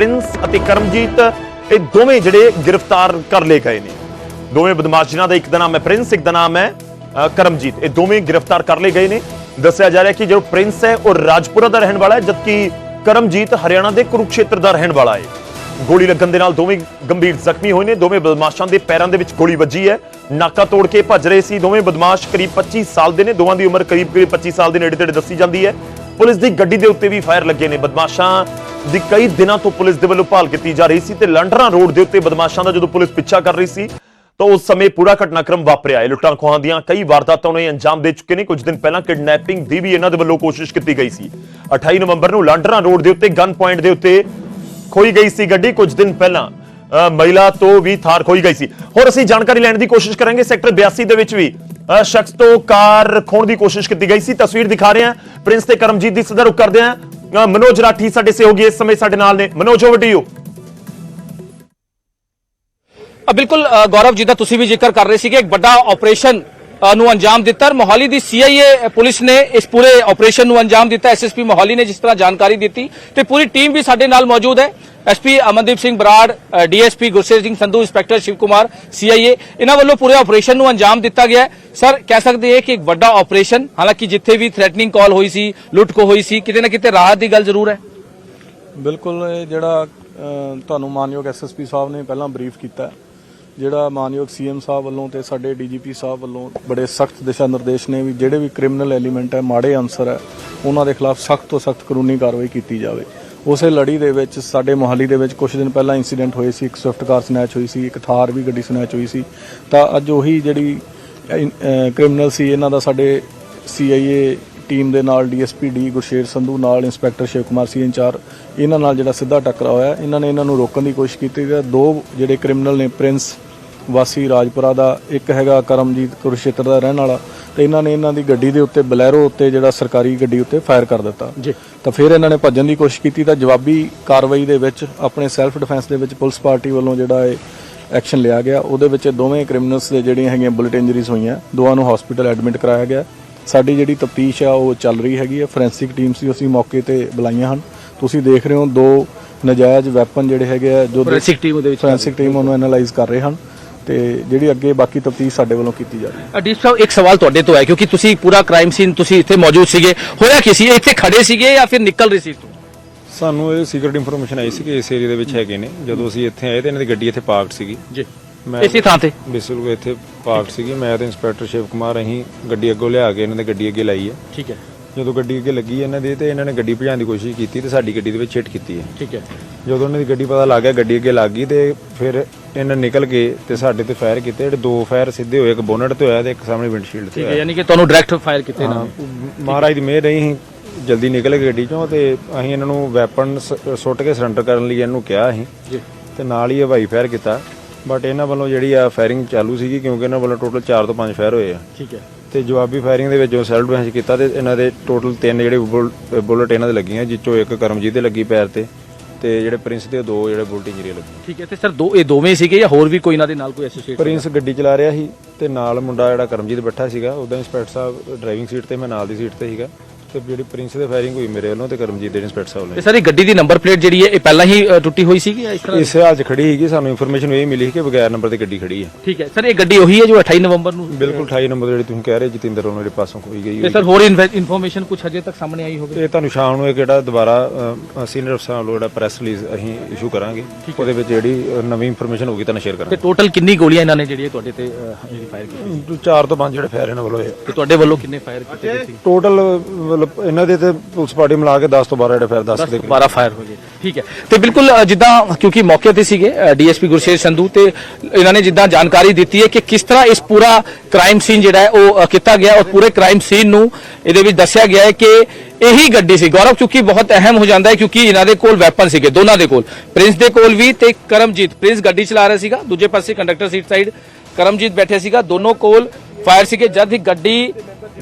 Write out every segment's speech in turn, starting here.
Prince ਅਤੇ ਕਰਮਜੀਤ ਇਹ ਦੋਵੇਂ ਜਿਹੜੇ ਗ੍ਰਿਫਤਾਰ ਕਰ ਲਏ ਗਏ ਨੇ। ਦੋਵੇਂ ਬਦਮਾਸ਼ ਜਿਨ੍ਹਾਂ ਦਾ ਇੱਕ ਦਾ ਨਾਮ ਹੈ ਪ੍ਰਿੰਸ ਇੱਕ ਦਾ ਨਾਮ ਹੈ ਅ, ਕਰਮਜੀਤ। ਇਹ ਦੋਵੇਂ ਗ੍ਰਿਫਤਾਰ ਕਰ ਲਏ ਗਏ ਨੇ। ਦੱਸਿਆ ਜਾ ਰਿਹਾ ਕਿ ਜੋ ਪ੍ਰਿੰਸ ਹੈ ਉਹ ਰਾਜਪੁਰਾ ਦਾ ਰਹਿਣ ਵਾਲਾ ਹੈ ਜਦਕਿ ਕਰਮਜੀਤ ਹਰਿਆਣਾ ਦੇ ਕੁਰੂਕਸ਼ੇਤਰ ਦਾ ਰਹਿਣ ਵਾਲਾ ਹੈ। ਗੋਲੀ ਲੱਗਣ ਦੇ ਨਾਲ ਦੋਵੇਂ ਗੰਭੀਰ ਜ਼ਖਮੀ ਹੋਏ ਨੇ। ਦੋਵੇਂ ਬਦਮਾਸ਼ਾਂ ਦੇ ਪੈਰਾਂ ਦੇ ਵਿੱਚ ਗੋਲੀ ਵੱਜੀ ਹੈ। ਨਾਕਾ ਤੋੜ ਕੇ ਭੱਜ ਰਹੇ ਸੀ। ਦੋਵੇਂ ਬਦਮਾਸ਼ ਕਰੀਬ 25 ਸਾਲ ਦੇ ਨੇ। ਦੋਵਾਂ ਦੀ ਉਮਰ ਕਰੀਬ ਕਰੀਬ 25 ਸਾਲ ਦੇ ਨੇੜੇ ਤੇੜੇ ਦੱਸੀ ਜਾਂਦੀ ਹੈ। ਪੁਲਿਸ ਦੀ ਗੱਡੀ ਦੇ ਉੱਤੇ ਵੀ ਫਾਇਰ ਲੱਗੇ ਨੇ। ਬਦਮਾਸ਼ਾਂ ਦੀ ਕਈ ਦਿਨਾਂ ਤੋਂ ਪੁਲਿਸ ਦੇ ਵੱਲੋਂ ਭਾਲ ਕੀਤੀ ਜਾ ਰਹੀ ਸੀ ਤੇ ਲੰਡਰਾ ਰੋਡ ਦੇ ਉੱਤੇ ਬਦਮਾਸ਼ਾਂ ਦਾ ਜਦੋਂ ਪੁਲਿਸ ਪਿੱਛਾ ਕਰ ਰਹੀ ਸੀ ਤਾਂ ਉਸ ਸਮੇਂ ਪੂਰਾ ਘਟਨਾਕ੍ਰਮ ਵਾਪਰਿਆ। ਹੈ ਲੁੱਟਾਂ ਖੋਹਾਂ ਦੀਆਂ ਕਈ ਵਾਰਦਾਤਾਂ ਨੂੰ ਅੰਜਾਮ ਦੇ ਚੁੱਕੇ ਨੇ। ਕੁਝ ਦਿਨ ਪਹਿਲਾਂ ਕਿਡਨੈਪਿੰਗ ਦੀ ਵੀ ਇਹਨਾਂ ਦੇ ਵੱਲੋਂ ਕੋਸ਼ਿਸ਼ ਕੀਤੀ ਗਈ ਸੀ। 28 ਨਵੰਬਰ ਨੂੰ ਲਾਂਡਰਾ ਰੋਡ ਦੇ ਉੱਤੇ ਗਨ ਪੁਆਇੰਟ ਦੇ ਉੱਤੇ ਖੋਈ ਗਈ ਸੀ ਗੱਡੀ। ਕੁਝ ਦਿਨ ਪਹਿਲਾਂ ਅ, ਮਹਿਲਾ ਤੋਂ ਵੀ ਥਾਰ ਖੋਈ ਗਈ ਸੀ। ਹੋਰ ਅਸੀਂ ਜਾਣਕਾਰੀ ਲੈਣ ਦੀ ਕੋਸ਼ਿਸ਼ ਕਰਾਂਗੇ। ਸੈਕਟਰ 82 ਦੇ ਵਿੱਚ ਵੀ ਅ, ਸ਼ਖਸ ਤੋਂ ਕਾਰ ਖੋਣ ਦੀ ਕੋਸ਼ਿਸ਼ ਕੀਤੀ ਗਈ ਸੀ। ਤਸਵੀਰ ਦਿਖਾ ਰਹੇ ਹਾਂ। ਪ੍ਰਿੰਸ ਤੇ ਕਰਮਜੀਤ ਦੀ ਸਦਰ ਕਰਦੇ ਹਾਂ। ਮਨੋਜ ਰਾਠੀ ਸਾਡੇ ਸਹਿਯੋਗੀ ਇਸ ਸਮੇਂ ਸਾਡੇ ਨਾਲ ਨੇ। ਮਨੋਜ ਓਵਰ ਟੂ ਯੂ ਬਿਲਕੁਲ ਗੌਰਵ ਜੀ ਦਾ ਤੁਸੀਂ ਵੀ ਜ਼ਿਕਰ ਕਰ ਰਹੇ ਸੀਗੇ। ਇੱਕ ਵੱਡਾ ਆਪਰੇਸ਼ਨ ਨੂੰ ਅੰਜਾਮ ਦਿੱਤਾ ਮੋਹਾਲੀ ਦੀ ਸੀਆਈਏ ਪੁਲਿਸ ਨੇ ਇਸ ਪੂਰੇ ਆਪਰੇਸ਼ਨ ਨੂੰ ਅੰਜਾਮ ਦਿੱਤਾ। ਐਸਐਸਪੀ ਮੋਹਾਲੀ ਨੇ ਜਿਸ ਤਰ੍ਹਾਂ ਜਾਣਕਾਰੀ ਦਿੱਤੀ। ਤੇ ਪੂਰੀ ਟੀਮ ਵੀ ਸਾਡੇ ਨਾਲ ਮੌਜੂਦ ਹੈ। SP Amandeep Singh Brar DSP Gursev Singh Sandhu inspector Shiv Kumar CIA ਇਹਨਾਂ ਵੱਲੋਂ ਪੂਰੇ ਆਪਰੇਸ਼ਨ ਨੂੰ ਅੰਜਾਮ ਦਿੱਤਾ ਗਿਆ ਸਰ ਕਹਿ ਸਕਦੇ ਹਾਂ ਕਿ ਇੱਕ ਵੱਡਾ ਆਪਰੇਸ਼ਨ ਹਾਲਾਂਕਿ ਜਿੱਥੇ ਵੀ ਥ੍ਰੈਟਨਿੰਗ ਕਾਲ ਹੋਈ ਸੀ ਲੁੱਟ ਖੋ ਹੋਈ ਸੀ, ਕਿਤੇ ਨਾ ਕਿਤੇ ਰਾਹਤ ਦੀ ਗੱਲ ਜ਼ਰੂਰ ਹੈ। ਬਿਲਕੁਲ, ਇਹ ਜਿਹੜਾ ਤੁਹਾਨੂੰ ਮਾਨਯੋਗ ਐਸਐਸਪੀ ਸਾਹਿਬ ਨੇ ਪਹਿਲਾਂ ਬਰੀਫ ਕੀਤਾ ਜਿਹੜਾ ਮਾਨਯੋਗ ਸੀਐਮ ਸਾਹਿਬ ਵੱਲੋਂ ਤੇ ਸਾਡੇ ਡੀਜੀਪੀ ਸਾਹਿਬ ਵੱਲੋਂ ਬੜੇ ਸਖਤ ਦਿਸ਼ਾ ਨਿਰਦੇਸ਼ ਨੇ ਵੀ ਜਿਹੜੇ ਵੀ ਕ੍ਰਿਮੀਨਲ ਐਲੀਮੈਂਟ ਹੈ, ਮਾੜੇ ਅਨਸਰ ਹੈ, ਉਹਨਾਂ ਦੇ ਖਿਲਾਫ ਸਖਤ ਤੋਂ ਸਖਤ ਕਾਨੂੰਨੀ ਕਾਰਵਾਈ ਕੀਤੀ ਜਾਵੇ। ਉਸੇ ਲੜੀ ਦੇ ਵਿੱਚ ਸਾਡੇ ਮੋਹਾਲੀ ਦੇ ਵਿੱਚ ਕੁਝ ਦਿਨ ਪਹਿਲਾਂ ਇਨਸੀਡੈਂਟ ਹੋਏ ਸੀ, ਇੱਕ ਸਵਿਫਟ ਕਾਰ ਸਨੈਚ ਹੋਈ ਸੀ, ਇੱਕ ਥਾਰ ਵੀ ਗੱਡੀ ਸਨੈਚ ਹੋਈ ਸੀ। ਤਾਂ ਅੱਜ ਉਹੀ ਜਿਹੜੀ ਕ੍ਰਿਮੀਨਲ ਸੀ, ਇਹਨਾਂ ਦਾ ਸਾਡੇ ਸੀਆਈਏ ਟੀਮ ਦੇ ਨਾਲ ਡੀਐਸਪੀ ਡੀ ਗੁਰਸ਼ੇਰ ਸੰਧੂ ਨਾਲ inspector Shiv Kumar C incharge ਇਹਨਾਂ ਨਾਲ ਜਿਹੜਾ ਸਿੱਧਾ ਟੱਕਰਾ ਹੋਇਆ। ਇਹਨਾਂ ਨੇ ਇਹਨਾਂ ਨੂੰ ਰੋਕਣ ਦੀ ਕੋਸ਼ਿਸ਼ ਕੀਤੀ। ਤੇ ਦੋ ਜਿਹੜੇ ਕ੍ਰਿਮੀਨਲ ਨੇ ਪ੍ਰਿੰਸ ਵਾਸੀ ਰਾਜਪੁਰਾ ਦਾ ਇੱਕ ਹੈਗਾ ਕਰਮਜੀਤ ਕੁਰਸ਼ੇਤਰ ਦਾ ਰਹਿਣ ਵਾਲਾ ਤੇ ਇਹਨਾਂ ਨੇ ਇਹਨਾਂ ਦੀ ਗੱਡੀ ਦੇ ਉੱਤੇ ਬਲੈਰੋ ਉੱਤੇ ਜਿਹੜਾ ਸਰਕਾਰੀ ਗੱਡੀ ਉੱਤੇ ਫਾਇਰ ਕਰ ਦਿੱਤਾ। ਜੀ। ਤਾਂ ਫਿਰ ਇਹਨਾਂ ਨੇ ਭੱਜਣ ਦੀ ਕੋਸ਼ਿਸ਼ ਕੀਤੀ ਤਾਂ ਜਵਾਬੀ ਕਾਰਵਾਈ ਦੇ ਵਿੱਚ ਆਪਣੇ ਸੈਲਫ ਡਿਫੈਂਸ ਦੇ ਵਿੱਚ ਪੁਲਿਸ ਪਾਰਟੀ ਵੱਲੋਂ ਜਿਹੜਾ ਇਹ ਐਕਸ਼ਨ ਲਿਆ ਗਿਆ। ਉਹਦੇ ਵਿੱਚ ਦੋਵੇਂ ਕ੍ਰਿਮੀਨਲਸ ਦੇ ਜਿਹੜੀਆਂ ਹੈਗੀਆਂ ਬੁਲਟ ਇੰਜਰੀਜ਼ ਹੋਈਆਂ ਦੋਵਾਂ ਨੂੰ ਹਸਪੀਟਲ ਐਡਮਿਟ ਕਰਾਇਆ ਗਿਆ। ਸਾਡੀ ਜਿਹੜੀ ਤਫਤੀਸ਼ ਆ ਉਹ ਚੱਲ ਰਹੀ ਹੈਗੀ ਹੈ ਫੋਰੈਂਸਿਕ ਟੀਮ ਸੀ ਅਸੀਂ ਮੌਕੇ ਤੇ ਬੁਲਾਈਆਂ ਹਨ। ਤੁਸੀਂ ਦੇਖ ਰਹੇ ਹੋ ਦੋ ਨਜਾਇਜ਼ ਵੈਪਨ ਜਿਹੜੇ ਹੈਗੇ ਆ ਜੋ Forensic team ਉਹਦੇ ਵਿੱਚ ਫੋਰੈਂਸਿਕ ਟੀਮ ਉਹਨੂੰ ਐਨਾਲਾਈਜ਼ ਕਰ ਰਹੇ ਹਨ। ਤੇ ਜਿਹੜੀ ਅੱਗੇ ਬਾਕੀ ਤਫਤੀਸ਼ ਸਾਡੇ ਵੱਲੋਂ ਕੀਤੀ ਜਾ ਰਹੀ ਹੈ। ਡੀਪ ਸਾਹਿਬ ਇੱਕ ਸਵਾਲ ਤੁਹਾਡੇ ਤੋਂ ਹੈ ਕਿਉਂਕਿ ਤੁਸੀਂ ਪੂਰਾ ਕ੍ਰਾਈਮ ਸੀਨ ਤੁਸੀਂ ਇੱਥੇ ਮੌਜੂਦ ਸੀਗੇ। ਹੋਇਆ ਕੀ ਸੀ? ਇਹ ਇੱਥੇ ਖੜੇ ਸੀਗੇ ਜਾਂ ਫਿਰ ਨਿਕਲ ਰਹੇ ਸੀ ਤੋਂ ਸਾਨੂੰ ਇਹ ਸੀਕ੍ਰੀਟ ਇਨਫੋਰਮੇਸ਼ਨ ਆਈ ਸੀ ਕਿ ਇਸ ਏਰੀਆ ਦੇ ਵਿੱਚ ਹੈਗੇ ਨੇ। ਜਦੋਂ ਅਸੀਂ ਇੱਥੇ ਆਏ ਤੇ ਇਹਨਾਂ ਦੀ ਗੱਡੀ ਇੱਥੇ ਪਾਰਕਡ ਸੀਗੀ। ਜੀ। ਮੈਂ ਇਸੇ ਥਾਂ ਤੇ? ਬਿਲਕੁਲ ਇੱਥੇ ਪਾਰਕਡ ਸੀਗੀ। ਮੈਂ ਤੇ ਇੰਸਪੈਕਟਰ ਸ਼ਿਵ ਕੁਮਾਰ ਅਸੀਂ ਗੱਡੀ ਅੱਗੋਂ ਲਿਆ ਕੇ ਇਹਨਾਂ ਦੀ ਗੱਡੀ ਅੱਗੇ ਲਾਈ ਹੈ। ਠੀਕ ਹੈ। ਜਦੋਂ ਗੱਡੀ ਅੱਗੇ ਲੱਗੀ ਇਹਨਾਂ ਦੀ ਤੇ ਇਹਨਾਂ ਨੇ ਗੱਡੀ ਭਜਾਉਣ ਦੀ ਕੋਸ਼ਿਸ਼ ਕੀਤੀ ਤੇ ਸਾਡੀ ਗੱਡੀ ਦੇ ਵਿੱਚ ਹਿੱਟ ਕੀਤੀ ਹੈ। ਠੀਕ ਹੈ। ਜਦੋਂ ਇਹਨਾਂ ਦੀ ਗੱਡੀ ਪਤਾ ਲੱਗ ਗਿਆ ਗੱਡੀ ਅੱਗੇ ਲੱਗ ਗਈ ਤੇ ਫਿਰ ਇਹਨਾਂ ਨਿਕਲ ਕੇ ਤੇ ਸਾਡੇ ਤੇ ਫਾਇਰ ਕੀਤੇ। ਜਿਹੜੇ ਦੋ ਫਾਇਰ ਸਿੱਧੇ ਹੋਏ ਇੱਕ ਬੋਨਟ ਤੇ ਹੋਇਆ ਤੇ ਇੱਕ ਸਾਹਮਣੇ ਵਿੰਡਸ਼ੀਲਡ ਤੇ ਠੀਕ ਹੈ ਹੋਇਆ। ਯਾਨੀ ਕਿ ਤੁਹਾਨੂੰ ਡਾਇਰੈਕਟ ਫਾਇਰ ਕੀਤੇ ਨਾ ਹਾਂ, ਮਹਾਰਾਜ ਦੀ ਮਿਹਰ ਰਹੀ ਜਲਦੀ ਨਿਕਲ ਗਏ ਗੱਡੀ ਚੋਂ ਤੇ ਅਸੀਂ ਇਹਨਾਂ ਨੂੰ ਵੈਪਨ ਸੁੱਟ ਕੇ ਸਰੈਂਡਰ ਕਰਨ ਲਈ ਇਹਨੂੰ ਕਿਹਾ ਅਸੀਂ। ਜੀ। ਤੇ ਨਾਲ ਹੀ ਹਵਾਈ ਫਾਇਰ ਕੀਤਾ। ਬਟ ਇਹਨਾਂ ਵੱਲੋਂ ਜਿਹੜੀ ਆ ਫਾਇਰਿੰਗ ਚਾਲੂ ਸੀਗੀ ਕਿਉਂਕਿ ਇਹਨਾਂ ਵੱਲੋਂ ਟੋਟਲ 4 ਤੋਂ 5 ਫਾਇਰ ਹੋਏ ਆ। ਠੀਕ ਹੈ। ਤੇ ਜਵਾਬੀ ਫਾਇਰਿੰਗ ਦੇ ਵਿੱਚ ਜੋ ਸੈਲਫ ਡਿਫੈਂਸ ਕੀਤਾ ਤੇ ਇਹਨਾਂ ਦੇ ਟੋਟਲ ਤਿੰਨ ਜਿਹੜੇ ਬੁਲ- ਬੁਲਟ ਇਹਨਾਂ ਦੇ ਲੱਗੀਆਂ ਜਿੱਚੋਂ ਇੱਕ ਕਰਮਜੀਤ ਦੇ ਲੱਗੀ ਪੈਰ ਤੇ। ਤੇ ਜਿਹੜੇ ਪ੍ਰਿੰਸ ਦੇ ਦੋ ਜਿਹੜੇ ਬੁਲਟ ਇੰਜਰੀ ਲੱਗੀ। ਠੀਕ ਹੈ ਤੇ ਸਰ ਦੋ ਇਹ ਦੋਵੇਂ ਸੀਗੇ ਜਾਂ ਹੋਰ ਵੀ ਕੋਈ ਇਹਨਾਂ ਦੇ ਨਾਲ ਕੋਈ ਐਸੋਸੀਏਟ ਪ੍ਰਿੰਸ ਗੱਡੀ ਚਲਾ ਰਿਹਾ ਸੀ ਤੇ ਨਾਲ ਮੁੰਡਾ ਜਿਹੜਾ ਕਰਮਜੀਤ ਬੈਠਾ ਸੀਗਾ ਉਹਦਾ ਇੰਸਪੈਕਟਰ ਸਾਹਿਬ ਡਰਾਈਵਿੰਗ ਸੀਟ ਤੇ ਮੈਂ ਨਾਲ ਦੀ ਸੀਟ ਤੇ ਸੀਗਾ। ਤੇ ਜਿਹੜੀ ਪ੍ਰਿੰਸ ਦੇ ਫਾਇਰਿੰਗ ਹੋਈ ਮੇਰੇ ਵੱਲੋਂ ਤੇ ਕਰਮਜੀਤ ਦੇ ਇੰਸਪੈਕਟਰ ਸਾਹਿਬ ਤੇ ਸਰ ਇਹ ਗੱਡੀ ਦੀ ਨੰਬਰ ਪਲੇਟ ਜਿਹੜੀ ਹੈ ਇਹ ਪਹਿਲਾਂ ਹੀ ਅ, ਟੁੱਟੀ ਹੋਈ ਸੀਗੀ ਜਾਂ ਇਸ ਤਰ੍ਹਾਂ? ਇਸ ਹਾਲ 'ਚ ਖੜੀ ਸੀਗੀ ਸਾਨੂੰ ਇਨਫੋਰਮੇਸ਼ਨ ਇਹ ਮਿਲੀ ਸੀ ਕਿ ਬਗੈਰ ਨੰਬਰ ਦੀ ਗੱਡੀ ਖੜੀ ਹੈ। ਠੀਕ ਹੈ। ਸਰ ਇਹ ਗੱਡੀ ਉਹੀ ਹੈ ਜੋ 28 ਨਵੰਬਰ ਨੂੰ ਬਿਲਕੁਲ 28 ਨੰਬਰ ਜਿਹੜੀ ਤੁਸੀਂ ਕਹਿ ਰਹੇ ਜਤਿੰਦਰ ਉਹਨਾਂ ਦੇ ਪਾਸੋਂ ਖੋਈ ਗਈ ਤੇ ਹੋਈ ਸਰ ਹੋਰ ਇਨਫੋਰਮੇਸ਼ਨ ਕੁਝ ਹਜੇ ਤੱਕ ਸਾਹਮਣੇ ਆਈ ਹੋਵੇ? ਇਹ ਤੁਹਾਨੂੰ ਸ਼ਾਮ ਨੂੰ ਇਹ ਕਿਹੜਾ ਦੁਬਾਰਾ ਸੀਨੀਅਰ ਅਫਸਰਾਂ ਵੱਲੋਂ ਜਿਹੜਾ ਪ੍ਰੈਸ ਰਿਲੀਜ਼ ਅਸੀਂ ਇਸ਼ੂ ਕਰਾਂਗੇ ਉਹਦੇ ਵਿੱਚ ਜਿਹੜੀ ਅ, ਨਵੀਂ ਇਨਫੋਰਮੇਸ਼ਨ ਹੋਊਗੀ ਤੁਹਾਨੂੰ ਸ਼ੇਅਰ ਤੇ ਕਰਾਂਗੇ ਟੋਟਲ ਕਿੰਨੀ ਗੋਲੀਆਂ ਇਹਨਾਂ ਨੇ ਜਿਹੜੀਆਂ ਤੁਹਾਡੇ ਤੇ ਅ, ਜਿਹੜੀ ਫਾਇਰ ਕੀਤੀ ਚਾਰ ਤੋਂ ਪੰਜ ਜਿਹੜੇ ਫਾਇਰ ਇਹਨਾਂ ਵੱਲੋਂ ਇਹ ਤੇ ਤੁਹਾਡੇ ਵੱਲੋਂ ਕਿੰਨੇ ਫਾਇਰ ਕੀਤੇ ਗਏ ਸੀ? ਟੋਟਲ ਇਹਨਾਂ ਦੇ ਤੇ ਪੁਲਿਸ ਪਾਰਟੀ ਮਿਲਾ ਕੇ 10 ਤੋਂ 12 ਜਿਹੜੇ ਫਾਇਰ 10 ਦੇ ਕਰੀਬ। 12 ਫਾਇਰ ਹੋ ਗਏ ਠੀਕ ਹੈ। ਤੇ ਬਿਲਕੁਲ ਅ, ਜਿੱਦਾਂ ਕਿਉਂਕਿ ਮੌਕੇ ਤੇ ਸੀਗੇ ਡੀਐਸਪੀ ਗੁਰਸ਼ੇਰ ਸੰਧੂ ਤੇ ਇਹਨਾਂ ਨੇ ਜਿੱਦਾਂ ਜਾਣਕਾਰੀ ਦਿੱਤੀ ਹੈ ਕਿ ਕਿਸ ਤਰ੍ਹਾਂ ਇਸ ਪੂਰਾ ਕ੍ਰਾਈਮ ਸੀਨ ਜਿਹੜਾ ਹੈ ਉਹ ਅ, ਕੀਤਾ ਗਿਆ ਔਰ ਪੂਰੇ ਕ੍ਰਾਈਮ ਸੀਨ ਨੂੰ ਇਹਦੇ ਵਿੱਚ ਦੱਸਿਆ ਗਿਆ ਹੈ ਕਿ ਇਹੀ ਗੱਡੀ ਸੀ। ਗੌਰਵ ਚੁੱਕੀ ਬਹੁਤ ਅਹਿਮ ਹੋ ਜਾਂਦਾ ਹੈ ਕਿਉਂਕਿ ਇਹਨਾਂ ਦੇ ਕੋਲ ਵੈਪਨ ਸੀਗੇ ਦੋਨਾਂ ਦੇ ਕੋਲ। ਪ੍ਰਿੰਸ ਦੇ ਕੋਲ ਵੀ ਤੇ ਕਰਮਜੀਤ। ਪ੍ਰਿੰਸ ਗੱਡੀ ਚਲਾ ਰਿਹਾ ਸੀਗਾ ਦੂਜੇ ਪਾਸੇ ਕੰਡਕਟਰ ਸੀਟ ਸਾਈਡ ਕਰਮਜੀਤ ਬੈਠੇ ਸੀਗਾ ਦੋਨੋਂ ਕੋਲ ਫਾਇਰ ਸੀਗੇ। ਜਦ ਹੀ ਗੱਡੀ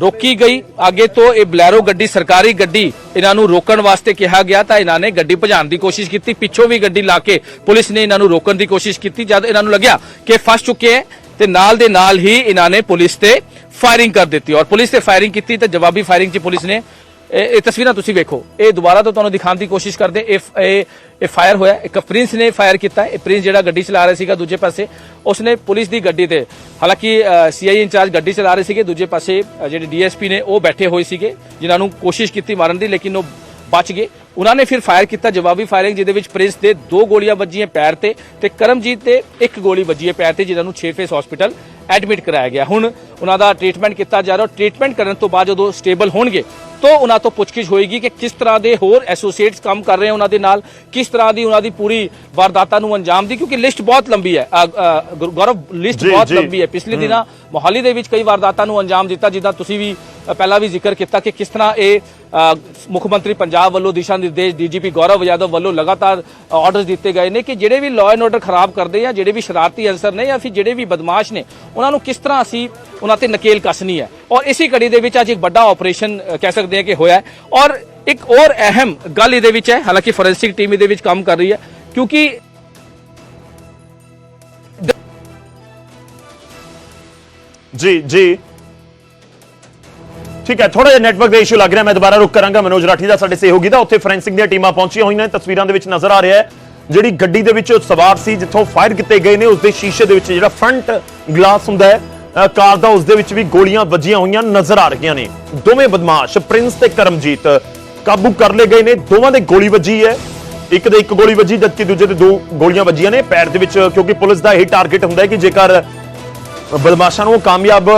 ਰੋਕੀ ਗਈ। ਅੱਗੇ ਤੋਂ ਇਹ ਬਲੈਰੋ ਗੱਡੀ, ਸਰਕਾਰੀ ਗੱਡੀ ਇਹਨਾਂ ਨੂੰ ਰੋਕਣ ਵਾਸਤੇ ਕਿਹਾ ਗਿਆ ਤਾਂ ਇਹਨਾਂ ਨੇ ਗੱਡੀ ਭਜਾਉਣ ਦੀ ਕੋਸ਼ਿਸ਼ ਕੀਤੀ। ਪਿੱਛੋਂ ਵੀ ਗੱਡੀ ਲਾ ਕੇ ਪੁਲਿਸ ਨੇ ਇਹਨਾਂ ਨੂੰ ਰੋਕਣ ਦੀ ਕੋਸ਼ਿਸ਼ ਕੀਤੀ। ਜਦ ਇਹਨਾਂ ਨੂੰ ਲੱਗਿਆ ਕਿ ਫਸ ਚੁੱਕੇ ਹੈ ਤੇ ਨਾਲ ਦੇ ਨਾਲ ਹੀ ਇਹਨਾਂ ਨੇ ਪੁਲਿਸ ਤੇ ਫਾਇਰਿੰਗ ਕਰ ਦਿੱਤੀ ਔਰ ਪੁਲਿਸ ਤੇ ਫਾਇਰਿੰਗ ਕੀਤੀ ਤੇ ਜਵਾਬੀ ਫਾਇਰਿੰਗ 'ਚ ਪੁਲਿਸ ਨੇ ਇਹ ਇਹ ਤਸਵੀਰਾਂ ਤੁਸੀਂ ਵੇਖੋ। ਇਹ ਦੁਬਾਰਾ ਤੋਂ ਤੁਹਾਨੂੰ ਦਿਖਾਉਣ ਦੀ ਕੋਸ਼ਿਸ਼ ਕਰਦੇ ਇਹ ਇਹ ਫਾਇਰ ਹੋਇਆ। ਇੱਕ ਪ੍ਰਿੰਸ ਨੇ ਫਾਇਰ ਕੀਤਾ। ਇਹ ਪ੍ਰਿੰਸ ਜਿਹੜਾ ਗੱਡੀ ਚਲਾ ਰਿਹਾ ਸੀਗਾ ਦੂਜੇ ਪਾਸੇ ਉਸਨੇ ਪੁਲਿਸ ਦੀ ਗੱਡੀ ਤੇ ਹਾਲਾਂਕਿ ਸੀਆਈ ਇੰਚਾਰਜ ਗੱਡੀ ਚਲਾ ਰਹੇ ਸੀਗੇ। ਦੂਜੇ ਪਾਸੇ ਅ, ਜਿਹੜੇ ਡੀਐਸਪੀ ਨੇ ਉਹ ਬੈਠੇ ਹੋਏ ਸੀਗੇ ਜਿਨ੍ਹਾਂ ਨੂੰ ਕੋਸ਼ਿਸ਼ ਕੀਤੀ ਮਾਰਨ ਦੀ ਲੇਕਿਨ ਉਹ ਬਚ ਗਏ। ਉਹਨਾਂ ਨੇ ਫਿਰ ਫਾਇਰ ਕੀਤਾ ਜਵਾਬੀ ਫਾਇਰਿੰਗ ਜਿਹਦੇ ਵਿੱਚ ਪ੍ਰਿੰਸ ਦੇ ਦੋ ਗੋਲੀਆਂ ਵੱਜੀਆਂ ਪੈਰ ਤੇ ਤੇ ਕਰਮਜੀਤ ਤੇ ਇੱਕ ਗੋਲੀ ਵੱਜੀ ਹੈ ਪੈਰ ਤੇ ਜਿਹਨਾਂ ਨੂੰ 6 ਫੇਸ ਹਸਪੀਟਲ ਐਡਮਿਟ ਕਰਾਇਆ ਗਿਆ। ਹੁਣ ਉਹਨਾਂ ਦਾ ਟ੍ਰੀਟਮੈਂਟ ਕੀਤਾ ਜਾ ਰਿਹਾ ਟ੍ਰੀਟਮੈਂਟ ਕਰਨ ਤੋਂ ਬਾਅਦ ਜਦੋਂ ਸਟੇਬਲ ਹੋਣਗੇ ਤੋਂ ਉਹਨਾਂ ਤੋਂ ਪੁੱਛਗਿੱਛ ਹੋਏਗੀ ਕਿ ਕਿਸ ਤਰ੍ਹਾਂ ਦੇ ਹੋਰ ਐਸੋਸੀਏਟਸ ਕੰਮ ਕਰ ਰਹੇ ਹਨ ਉਹਨਾਂ ਦੇ ਨਾਲ ਕਿਸ ਤਰ੍ਹਾਂ ਦੀ ਉਹਨਾਂ ਦੀ ਪੂਰੀ ਵਾਰਦਾਤਾਂ ਨੂੰ ਅੰਜਾਮ ਦੀ ਕਿਉਂਕਿ ਲਿਸਟ ਬਹੁਤ ਲੰਬੀ ਹੈ। ਗੌਰਵ ਲਿਸਟ ਬਹੁਤ। ਲੰਬੀ ਹੈ। ਪਿਛਲੇ ਦਿਨਾਂ ਮੋਹਾਲੀ ਦੇ ਵਿੱਚ ਕਈ ਵਾਰਦਾਤਾਂ ਨੂੰ ਅੰਜਾਮ ਦਿੱਤਾ ਜਿੱਦਾਂ ਤੁਸੀਂ ਵੀ ਪਹਿਲਾਂ ਵੀ ਜ਼ਿਕਰ ਕੀਤਾ ਕਿ ਕਿਸ ਤਰ੍ਹਾਂ ਇਹ ਮੁੱਖ ਮੰਤਰੀ ਪੰਜਾਬ ਵੱਲੋਂ ਦਿਸ਼ਾ ਨਿਰਦੇਸ਼ ਡੀਜੀਪੀ ਗੌਰਵ ਯਾਦਵ ਵੱਲੋਂ ਲਗਾਤਾਰ ਆਰਡਰਸ ਦਿੱਤੇ ਗਏ ਨੇ ਕਿ ਜਿਹੜੇ ਵੀ ਲਾਅ ਐਂਡ ਆਰਡਰ ਖਰਾਬ ਕਰਦੇ ਜਾਂ ਜਿਹੜੇ ਵੀ ਸ਼ਰਾਰਤੀ ਅਨਸਰ ਨੇ ਜਾਂ ਫਿਰ ਜਿਹੜੇ ਵੀ ਬਦਮਾਸ਼ ਨੇ, ਉਹਨਾਂ ਨੂੰ ਕਿਸ ਤਰ੍ਹਾਂ ਅਸੀਂ ਉਹਨਾਂ ਤੇ ਨਕੇਲ ਕੱਸਣੀ ਹੈ। ਔਰ ਇਸੇ ਕੜੀ ਦੇ ਵਿੱਚ ਅੱਜ ਇੱਕ ਵੱਡਾ ਆਪਰੇਸ਼ਨ ਕਹਿ ਸਕਦੇ ਹਾਂ ਕਿ ਹੋਇਆ ਔਰ ਇੱਕ ਹੋਰ ਅਹਿਮ ਗੱਲ ਇਹਦੇ ਵਿੱਚ ਹੈ, ਹਾਲਾਂਕਿ ਫੋਰੈਂਸਿਕ ਟੀਮ ਇਹਦੇ ਵਿੱਚ ਕੰਮ ਕਰ ਰਹੀ ਹੈ, ਕਿਉਂਕਿ ਜੀ ਜੀ। ਠੀਕ ਹੈ ਥੋੜਾ ਜਿਹਾ ਨੈਟਵਰਕ ਦਾ ਇਸ਼ੂ ਲੱਗ ਰਿਹਾ, ਮੈਂ ਦੁਬਾਰਾ ਰੁਕ ਕਰਾਂਗਾ। ਮਨੋਜ ਰਾਠੀ ਦਾ ਸਾਡੇ ਸਹਿਯੋਗੀ ਦਾ, ਉੱਥੇ ਫੋਰੈਂਸਿਕ ਦੀਆਂ ਟੀਮਾਂ ਪਹੁੰਚੀਆਂ ਹੋਈਆਂ ਨੇ ਤਸਵੀਰਾਂ ਦੇ ਵਿੱਚ ਨਜ਼ਰ ਆ ਰਿਹਾ ਹੈ। ਜਿਹੜੀ ਗੱਡੀ ਦੇ ਵਿੱਚ ਸਵਾਰ ਸੀ, ਜਿੱਥੋਂ ਫਾਇਰ ਕੀਤੇ ਗਏ ਨੇ ਉਸ ਦੇ ਸ਼ੀਸ਼ੇ ਦੇ ਵਿੱਚ ਜਿਹੜਾ ਫਰੰਟ ਗਲਾਸ ਹੁੰਦਾ ਹੈ ਕਾਰ ਦਾ ਉਸ ਦੇ ਵਿੱਚ ਵੀ ਗੋਲੀਆਂ ਵੱਜੀਆਂ ਹੋਈਆਂ ਨਜ਼ਰ ਆ ਰਹੀਆਂ ਨੇ। ਦੋਵੇਂ ਬਦਮਾਸ਼, ਪ੍ਰਿੰਸ ਤੇ ਕਰਮਜੀਤ, ਕਾਬੂ ਕਰ ਲਏ ਗਏ ਨੇ। ਦੋਵਾਂ ਦੇ ਗੋਲੀ ਵੱਜੀ ਹੈ। ਇੱਕ ਦੇ ਇੱਕ ਗੋਲੀ ਵੱਜੀ, ਜਦਕਿ ਦੂਜੇ ਦੇ ਦੋ ਗੋਲੀਆਂ ਵੱਜੀਆਂ ਨੇ। ਪੈਰ ਦੇ ਵਿੱਚ, ਕਿਉਂਕਿ ਪੁਲਿਸ ਦਾ ਇਹ ਟਾਰਗੇਟ ਹੁੰਦਾ ਹੈ ਕਿ ਜੇਕਰ ਬਦਮਾਸ਼ਾਂ ਨੂੰ ਕਾਮਯਾਬ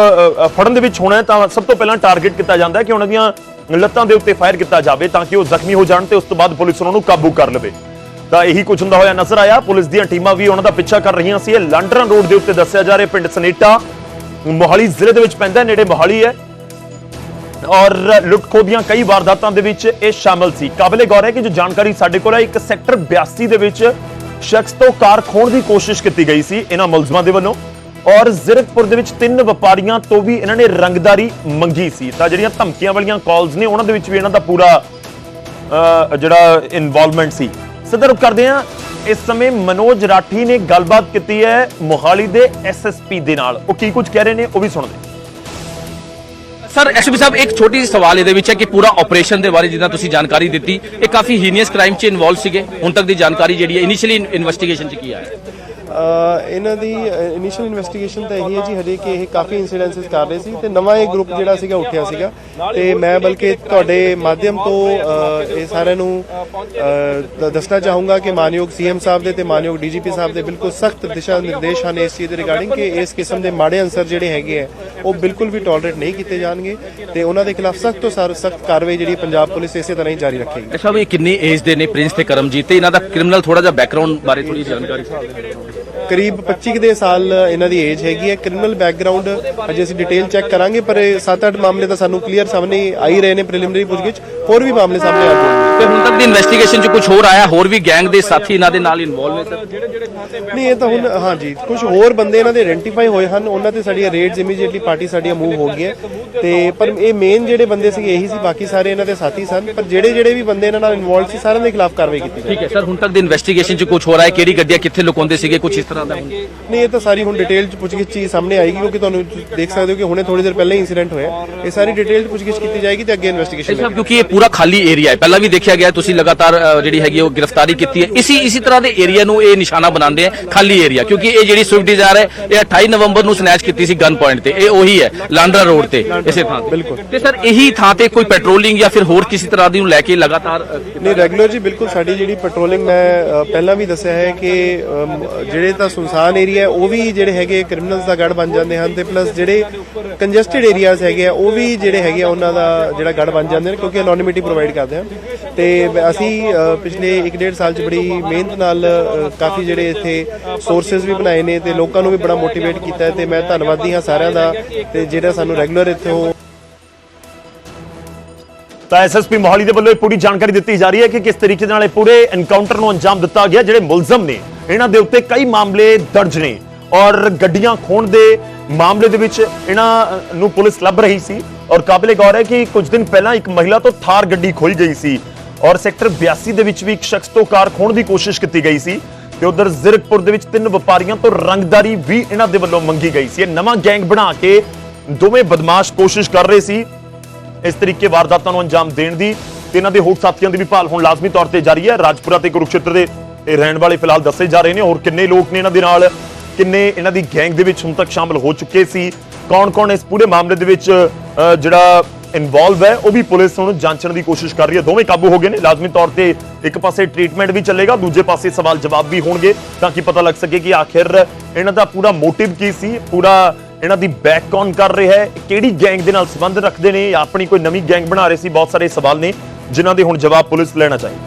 ਫੜਨ ਦੇ ਵਿੱਚ ਹੋਣਾ ਤਾਂ ਸਭ ਤੋਂ ਪਹਿਲਾਂ ਟਾਰਗੇਟ ਕੀਤਾ ਜਾਂਦਾ ਹੈ ਕਿ ਉਹਨਾਂ ਦੀਆਂ ਲੱਤਾਂ ਦੇ ਉੱਤੇ ਫਾਇਰ ਕੀਤਾ ਜਾਵੇ ਤਾਂ ਕਿ ਉਹ ਜ਼ਖਮੀ ਹੋ ਜਾਣ ਤੇ ਉਸ ਤੋਂ ਬਾਅਦ ਪੁਲਿਸ ਉਹਨਾਂ ਨੂੰ ਕਾਬੂ ਕਰ ਲਵੇ। ਤਾਂ ਇਹੀ ਕੁਝ ਹੁੰਦਾ ਹੋਇਆ ਨਜ਼ਰ ਆਇਆ। ਪੁਲਿਸ ਦੀਆਂ ਟੀਮਾਂ ਵੀ ਉਹਨਾਂ ਦਾ ਪਿੱਛਾ ਕਰ ਰਹੀਆਂ ਸੀ। ਇਹ ਲੰਡਨ ਰੋਡ ਦੇ ਉੱਤੇ ਦੱਸਿਆ ਜਾ ਰਿਹਾ ਪਿੰਡ ਸਨੇਟਾ। ਮੋਹਾਲੀ ਜ਼ਿਲ੍ਹੇ ਦੇ ਵਿੱਚ ਪੈਂਦਾ ਨੇੜੇ ਮੋਹਾਲੀ ਹੈ। ਔਰ ਲੁੱਟਖੋ ਦੀਆਂ ਕਈ ਵਾਰਦਾਤਾਂ ਦੇ ਵਿੱਚ ਇਹ ਸ਼ਾਮਲ ਸੀ। ਕਾਬਲੇ ਗੌਰ ਹੈ ਕਿ ਜੋ ਜਾਣਕਾਰੀ ਸਾਡੇ ਕੋਲ ਹੈ ਇੱਕ ਸੈਕਟਰ 82 ਦੇ ਵਿੱਚ ਸ਼ਖਸ ਤੋਂ ਕਾਰ ਖੋਣ ਦੀ ਕੋਸ਼ਿਸ਼ ਕੀਤੀ ਗਈ ਸੀ। ਇਹਨਾਂ ਮੁਲਜ਼ਮਾਂ ਦੇ ਵੱਲੋਂ ਔਰ ਜ਼ਿਰਕਪੁਰ ਦੇ ਵਿੱਚ ਤਿੰਨ ਵਪਾਰੀਆਂ ਤੋਂ ਵੀ ਇਹਨਾਂ ਨੇ ਰੰਗਦਾਰੀ ਮੰਗੀ ਸੀ। ਤਾਂ ਜਿਹੜੀਆਂ ਧਮਕੀਆਂ ਵਾਲੀਆਂ ਕਾਲਸ ਨੇ, ਉਹਨਾਂ ਦੇ ਵਿੱਚ ਵੀ ਇਹਨਾਂ ਦਾ ਪੂਰਾ ਜਿਹੜਾ ਇਨਵੋਲਵਮੈਂਟ ਸੀ। ਸਦਰ ਰੁਕ ਕਰਦੇ ਆ ਇਸ ਸਮੇਂ ਮਨੋਜ ਰਾਠੀ ਨੇ ਗੱਲਬਾਤ ਕੀਤੀ ਹੈ ਮੋਹਾਲੀ ਦੇ ਐਸਐਸਪੀ ਦੇ ਨਾਲ। ਉਹ ਕੀ ਕੁਝ ਕਹਿ ਰਹੇ ਨੇ, ਉਹ ਵੀ ਸੁਣਦੇ ਸਰ ਐਸਪੀ ਸਾਹਿਬ, ਇੱਕ ਛੋਟੀ ਜਿਹੀ ਸਵਾਲ ਇਹਦੇ ਵਿੱਚ ਹੈ ਕਿ ਪੂਰਾ ਆਪਰੇਸ਼ਨ ਦੇ ਬਾਰੇ ਜਿੱਦਾਂ ਤੁਸੀਂ ਜਾਣਕਾਰੀ ਦਿੱਤੀ, ਇਹ ਕਾਫੀ ਹੀਨੀਅਸ ਕ੍ਰਾਈਮ 'ਚ ਇਨਵੋਲਵ ਸੀਗੇ। ਹੁਣ ਤੱਕ ਦੀ ਜਾਣਕਾਰੀ ਜਿਹੜੀ ਹੈ ਇਨੀਸ਼ੀਅਲੀ ਇਨਵੈਸਟੀਗੇਸ਼ਨ 'ਚ ਕੀ ਆਇਆ ਇਹਨਾਂ ਦੀ ਇਨੀਸ਼ੀਅਲ ਇਨਵੈਸਟੀਗੇਸ਼ਨ ਤਾਂ ਇਹੀ ਹੈ ਜੀ, ਹਜੇ ਕਿ ਇਹ ਕਾਫੀ ਇਨਸੀਡੈਂਸਸ ਕਰ ਰਹੇ ਸੀ ਤੇ ਨਵਾਂ ਇਹ ਗਰੁੱਪ ਜਿਹੜਾ ਸੀਗਾ, ਉੱਠਿਆ ਸੀਗਾ। ਤੇ ਮੈਂ ਬਲਕਿ ਤੁਹਾਡੇ ਮਾਧਿਅਮ ਤੋਂ ਇਹ ਸਾਰਿਆਂ ਨੂੰ ਦੱਸਣਾ ਚਾਹੂੰਗਾ ਕਿ ਮਾਨਯੋਗ ਸੀਐਮ ਸਾਹਿਬ ਦੇ ਤੇ ਮਾਨਯੋਗ ਡੀਜੀਪੀ ਸਾਹਿਬ ਦੇ ਬਿਲਕੁਲ ਸਖਤ ਦਿਸ਼ਾ ਨਿਰਦੇਸ਼ ਹਨ ਇਸ ਚੀਜ਼ ਦੇ ਰਿਗਾਰਡਿੰਗ ਕਿ ਇਸ ਕਿਸਮ ਦੇ ਮਾੜੇ ਅਨਸਰ ਜਿਹੜੇ ਹੈਗੇ ਆ, ਉਹ ਬਿਲਕੁਲ ਵੀ ਟੋਲਰੇਟ ਨਹੀਂ ਕੀਤੇ ਜਾਣਗੇ ਤੇ ਉਹਨਾਂ ਦੇ ਖਿਲਾਫ ਸਖਤ ਤੋਂ ਸਖਤ ਕਾਰਵਾਈ ਜਿਹੜੀ ਪੰਜਾਬ ਪੁਲਿਸ ਇਸੇ ਤਰ੍ਹਾਂ ਹੀ ਜਾਰੀ ਰੱਖੇਗੀ। ਅੱਛਾ ਸਾਹਿਬ ਕਿੰਨੀ ਏਜ ਦੇ ਨੇ ਪ੍ਰਿੰਸ ਤੇ ਕਰਮਜੀਤ ਤੇ? ਇਹਨਾਂ ਦਾ ਕ੍ਰਿਮੀਨਲ ਥੋੜਾ ਜਿਹਾ ਬੈਕਗ੍ਰਾਉਂਡ ਬਾਰੇ ਥੋੜੀ ਜਾਣਕਾਰੀ। ਕਰੀਬ 25 ਕੁ ਦੇ ਸਾਲ ਇਹਨਾਂ ਦੀ ਏਜ ਹੈਗੀ ਹੈ। ਕ੍ਰਿਮੀਨਲ ਬੈਕਗ੍ਰਾਉਂਡ ਅਜੇ ਅਸੀਂ ਡਿਟੇਲ ਚੈੱਕ ਕਰਾਂਗੇ ਪਰ 7-8 ਮਾਮਲੇ ਤਾਂ ਸਾਨੂੰ ਕਲੀਅਰ ਸਾਹਮਣੇ ਆ ਹੀ ਰਹੇ ਨੇ ਪ੍ਰੀਲਿਮਿਨਰੀ ਪੁੱਛਗਿੱਛ। ਹੋਰ ਵੀ ਮਾਮਲੇ ਸਾਹਮਣੇ ਆ ਜਾਣਗੇ ਤੇ ਹੁਣ ਤੱਕ ਦੀ ਇਨਵੈਸਟੀਗੇਸ਼ਨ 'ਚ ਕੁਝ ਹੋਰ ਆਇਆ? ਹੋਰ ਵੀ ਗੈਂਗ ਦੇ ਸਾਥੀ ਇਹਨਾਂ ਦੇ ਨਾਲ ਇਨਵੋਲਵ ਨੇ ਸਰ ਨਹੀਂ ਇਹ ਤਾਂ ਹੁਣ ਹਾਂਜੀ ਕੁਝ ਹੋਰ ਬੰਦੇ ਇਹਨਾਂ ਦੇ ਆਇਡੈਂਟੀਫਾਈ ਹੋਏ ਹਨ ਉਹਨਾਂ ਤੇ ਸਾਡੀਆਂ ਰੇਡਸ ਇਮੀਡੀਏਟਲੀ ਪਾਰਟੀ ਸਾਡੀਆਂ ਮੂਵ ਹੋ ਗਈਆਂ। ਤੇ ਪਰ ਇਹ ਮੇਨ ਜਿਹੜੇ ਬੰਦੇ ਸੀਗੇ ਇਹੀ ਸੀ ਬਾਕੀ ਸਾਰੇ ਇਹਨਾਂ ਦੇ ਸਾਥੀ ਸਨ ਪਰ ਜਿਹੜੇ ਜਿਹੜੇ ਵੀ ਬੰਦੇ ਇਹਨਾਂ ਨਾਲ ਇਨਵੋਲਵ ਸੀ ਸਾਰਿਆਂ ਦੇ ਖਿਲਾਫ ਕਾਰਵਾਈ ਕੀਤੀ ਠੀਕ ਹੈ ਸਰ ਹੁਣ ਤੱਕ ਦੀ ਇਨਵੈਸਟੀਗੇਸ਼ਨ 'ਚ ਕੁਝ ਹੋ ਰਿਹਾ ਹੈ? ਕਿਹੜੀ ਗੱਡੀਆਂ ਕਿੱਥੇ ਲੁਕਾਉਂਦੇ ਸੀਗੇ? ਕੁਝ ਇਸ ਤਰ੍ਹਾਂ ਦਾ ਨਹੀਂ ਇਹ ਤਾਂ ਸਾਰੀ ਹੁਣ ਡਿਟੇਲ ਚ ਪੁੱਛਗਿੱਛ ਚੀਜ਼ ਸਾਹਮਣੇ ਆਏਗੀ ਕਿਉਂਕਿ ਤੁਹਾਨੂੰ ਦੇਖ ਸਕਦੇ ਹੋ ਕਿ ਹੁਣੇ ਥੋੜੀ ਦੇਰ ਪਹਿਲਾਂ ਹੀ ਇਨਸੀਡੈਂਟ ਹੋਇਆ। ਇਹ ਸਾਰੀ ਡਿਟੇਲ ਚ ਪੁੱਛਗਿੱਛ ਕੀਤੀ ਜਾਏਗੀ ਤੇ ਅੱਗੇ ਇਨਵੈਸਟੀਗੇਸ਼ਨ ਸਾਹਿਬ ਕਿਉਂਕਿ ਇਹ ਪੂਰਾ ਖਾਲੀ ਏਰੀਆ ਹੈ। ਪਹਿਲਾਂ ਵੀ ਦੇਖਿਆ ਗਿਆ ਤੁਸੀਂ ਲਗਾਤਾਰ ਜਿਹੜੀ ਹੈਗੀ ਉਹ ਗ੍ਰਿਫਤਾਰੀ ਕੀਤੀ ਹੈ। ਇਸੀ ਇਸੀ ਤਰ੍ਹਾਂ ਦੇ ਏਰੀਆ ਨੂੰ ਇਹ ਨਿਸ਼ਾਨਾ ਬਣਾਉਂਦੇ ਆ ਖਾਲੀ ਏਰੀਆ ਕਿਉਂਕਿ ਇਹ ਜਿਹੜੀ ਸਵਿਫਟ ਡਿਜ਼ਾਇਰ ਹੈ ਇਹ 28 ਨਵੰਬਰ ਨੂੰ ਸਨੈਚ ਕੀਤੀ ਸੀ ਗਨ ਪੁਆਇੰਟ ਤੇ। ਇਹ ਉਹੀ ਹੈ ਲਾਂਡਰਾ ਰੋਡ ਤੇ ਇਸੇ ਥਾਂ ਤੇ। ਬਿਲਕੁਲ। ਤੇ ਸਰ ਇਹੀ ਥਾਂ ਤੇ ਕੋਈ ਪੈਟਰੋਲਿੰਗ ਜਾਂ ਫਿਰ ਹੋਰ ਕਿਸੇ ਤਰ੍ਹਾਂ ਦੀ ਨੂੰ ਲੈ ਕੇ ਲਗਾਤਾਰ ਨਹੀਂ ਰੈਗੂਲਰ ਜੀ ਬਿਲਕੁਲ ਸਾਡੀ ਜਿਹੜੀ ਪੈਟਰੋਲਿੰਗ ਮੈਂ ਪਹਿਲਾਂ ਵੀ ਦੱਸਿਆ ਹੈ ਕਿ ਜਿਹੜੇ ਤਾਂ ਸੁਨਸਾਨ ਏਰੀਆ ਉਹ ਵੀ ਜਿਹੜੇ ਹੈਗੇ ਕ੍ਰਿਮੀਨਲਸ ਦਾ ਗੜ ਬਣ ਜਾਂਦੇ ਹਨ ਤੇ ਪਲੱਸ ਜਿਹੜੇ ਕੰਜਸਟਡ ਏਰੀਆਜ਼ ਹੈਗੇ ਆ ਉਹ ਵੀ ਜਿਹੜੇ ਹੈਗੇ ਆ ਉਹਨਾਂ ਦਾ ਜਿਹੜਾ ਗੜ ਬਣ ਜਾਂਦੇ ਨੇ ਕਿਉਂਕਿ ਅਨੋਨਿਮਿਟੀ ਪ੍ਰੋਵਾਈਡ ਕਰਦੇ ਹਨ। ਤੇ ਅਸੀਂ ਪਿਛਲੇ 1.5 ਸਾਲ ਚ ਬੜੀ ਮਿਹਨਤ ਨਾਲ ਕਾਫੀ ਜਿਹੜੇ ਇੱਥੇ ਸੋਰਸਸ ਵੀ ਬਣਾਏ ਨੇ ਤੇ ਲੋਕਾਂ ਨੂੰ ਵੀ ਬੜਾ ਮੋਟੀਵੇਟ ਕੀਤਾ ਹੈ ਤੇ ਮੈਂ ਧੰਨਵਾਦੀ ਹਾਂ ਸਾਰਿਆਂ ਦਾ ਤੇ ਜਿਹੜਾ ਸਾਨੂੰ ਰੈਗੂਲਰ ਇੱਥੋਂ ਤਾਂ ਐਸਐਸਪੀ ਮੋਹਾਲੀ ਦੇ ਵੱਲੋਂ ਇਹ ਪੂਰੀ ਜਾਣਕਾਰੀ ਦਿੱਤੀ ਜਾ ਰਹੀ ਹੈ ਕਿ ਕਿਸ ਤਰੀਕੇ ਨਾਲ ਇਹ ਪੂਰੇ ਐਨਕਾਊਂਟਰ ਨੂੰ ਅੰਜਾਮ ਦਿੱਤਾ ਗਿਆ ਜਿਹੜੇ ਮੁਲਜ਼ਮ ਨੇ, ਇਹਨਾਂ ਦੇ ਉੱਤੇ ਕਈ ਮਾਮਲੇ ਦਰਜ ਨੇ ਔਰ ਗੱਡੀਆਂ ਖੋਣ ਦੇ ਮਾਮਲੇ ਦੇ ਵਿੱਚ ਇਹਨਾਂ ਨੂੰ ਪੁਲਿਸ ਲੱਭ ਰਹੀ ਸੀ ਔਰ ਕਾਬਲੇ ਗੌਰ ਹੈ ਕਿ ਕੁਝ ਦਿਨ ਪਹਿਲਾਂ ਇੱਕ ਮਹਿਲਾ ਤੋਂ ਥਾਰ ਗੱਡੀ ਖੋਈ ਗਈ ਸੀ ਔਰ ਸੈਕਟਰ 82 ਦੇ ਵਿੱਚ ਵੀ ਇੱਕ ਸ਼ਖਸ ਤੋਂ ਕਾਰ ਖੋਣ ਦੀ ਕੋਸ਼ਿਸ਼ ਕੀਤੀ ਗਈ ਸੀ। ਤੇ ਉਧਰ ਜ਼ਿਰਕਪੁਰ ਦੇ ਵਿੱਚ ਤਿੰਨ ਵਪਾਰੀਆਂ ਤੋਂ ਰੰਗਦਾਰੀ ਵੀ ਇਹਨਾਂ ਦੇ ਵੱਲੋਂ ਮੰਗੀ ਗਈ ਸੀ। ਇਹ ਨਵਾਂ ਗੈਂਗ ਬਣਾ ਕੇ ਦੋਵੇਂ ਬਦਮਾਸ਼ ਕੋਸ਼ਿਸ਼ ਕਰ ਰਹੇ ਸੀ ਇਸ ਤਰੀਕੇ ਵਾਰਦਾਤਾਂ ਨੂੰ ਅੰਜਾਮ ਦੇਣ ਦੀ ਤੇ ਇਹਨਾਂ ਦੇ ਹੋਰ ਸਾਥੀਆਂ ਦੀ ਵੀ ਭਾਲ ਹੁਣ ਲਾਜ਼ਮੀ ਤੌਰ ਤੇ ਜਾਰੀ ਹੈ। ਰਾਜਪੁਰਾ ਤੇ ਕੁਰੂਕਸ਼ੇਤਰ ਦੇ ਇਹ ਰਹਿਣ ਵਾਲੇ ਫਿਲਹਾਲ ਦੱਸੇ ਜਾ ਰਹੇ ਨੇ ਹੋਰ ਕਿੰਨੇ ਲੋਕ ਨੇ ਇਹਨਾਂ ਦੇ ਨਾਲ, ਕਿੰਨੇ ਇਹਨਾਂ ਦੀ ਗੈਂਗ ਦੇ ਵਿੱਚ ਹੁਣ ਤੱਕ ਸ਼ਾਮਲ ਹੋ ਚੁੱਕੇ ਸੀ, ਕੌਣ-ਕੌਣ ਇਸ ਪੂਰੇ ਮਾਮਲੇ ਦੇ ਵਿੱਚ ਜਿਹੜਾ ਇਨਵੋਲਵ ਹੈ, ਉਹ ਵੀ ਪੁਲਿਸ ਹੁਣ ਜਾਂਚਣ ਦੀ ਕੋਸ਼ਿਸ਼ ਕਰ ਰਹੀ ਹੈ। ਦੋਵੇਂ ਕਾਬੂ ਹੋ ਗਏ ਨੇ। ਲਾਜ਼ਮੀ ਤੌਰ ਤੇ ਇੱਕ ਪਾਸੇ ਟ੍ਰੀਟਮੈਂਟ ਵੀ ਚੱਲੇਗਾ, ਦੂਜੇ ਪਾਸੇ ਸਵਾਲ ਜਵਾਬ ਵੀ ਹੋਣਗੇ। ਤਾਂ ਕਿ ਪਤਾ ਲੱਗ ਸਕੇ ਕਿ ਆਖਿਰ ਇਹਨਾਂ ਦਾ ਪੂਰਾ ਮੋਟਿਵ ਕੀ ਸੀ, ਪੂਰਾ ਇਹਨਾਂ ਦੀ ਬੈਕ ਕੌਣ ਕਰ ਰਿਹਾ ਹੈ, ਕਿਹੜੀ ਗੈਂਗ ਦੇ ਨਾਲ ਸੰਬੰਧ ਰੱਖਦੇ ਨੇ ਜਾਂ ਆਪਣੀ ਕੋਈ ਨਵੀਂ ਗੈਂਗ ਬਣਾ ਰਹੇ ਸੀ, ਬਹੁਤ ਸਾਰੇ ਸਵਾਲ ਨੇ, ਜਿਨ੍ਹਾਂ ਦੇ ਹੁਣ ਜਵਾਬ ਪੁਲਿਸ ਲੈਣਾ ਚਾਹੀਦੀ।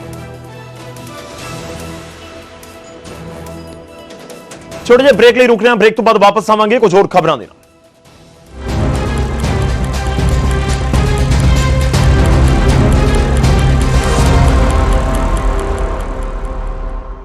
ਛੋਟੇ ਜਿਹੇ ਬ੍ਰੇਕ ਲਈ ਰੁਕਦੇ ਹਾਂ ਬ੍ਰੇਕ ਤੋਂ ਬਾਅਦ ਵਾਪਸ ਆਵਾਂਗੇ, ਕੁਝ ਹੋਰ ਖਬਰਾਂ ਦੇ ਨਾਲ।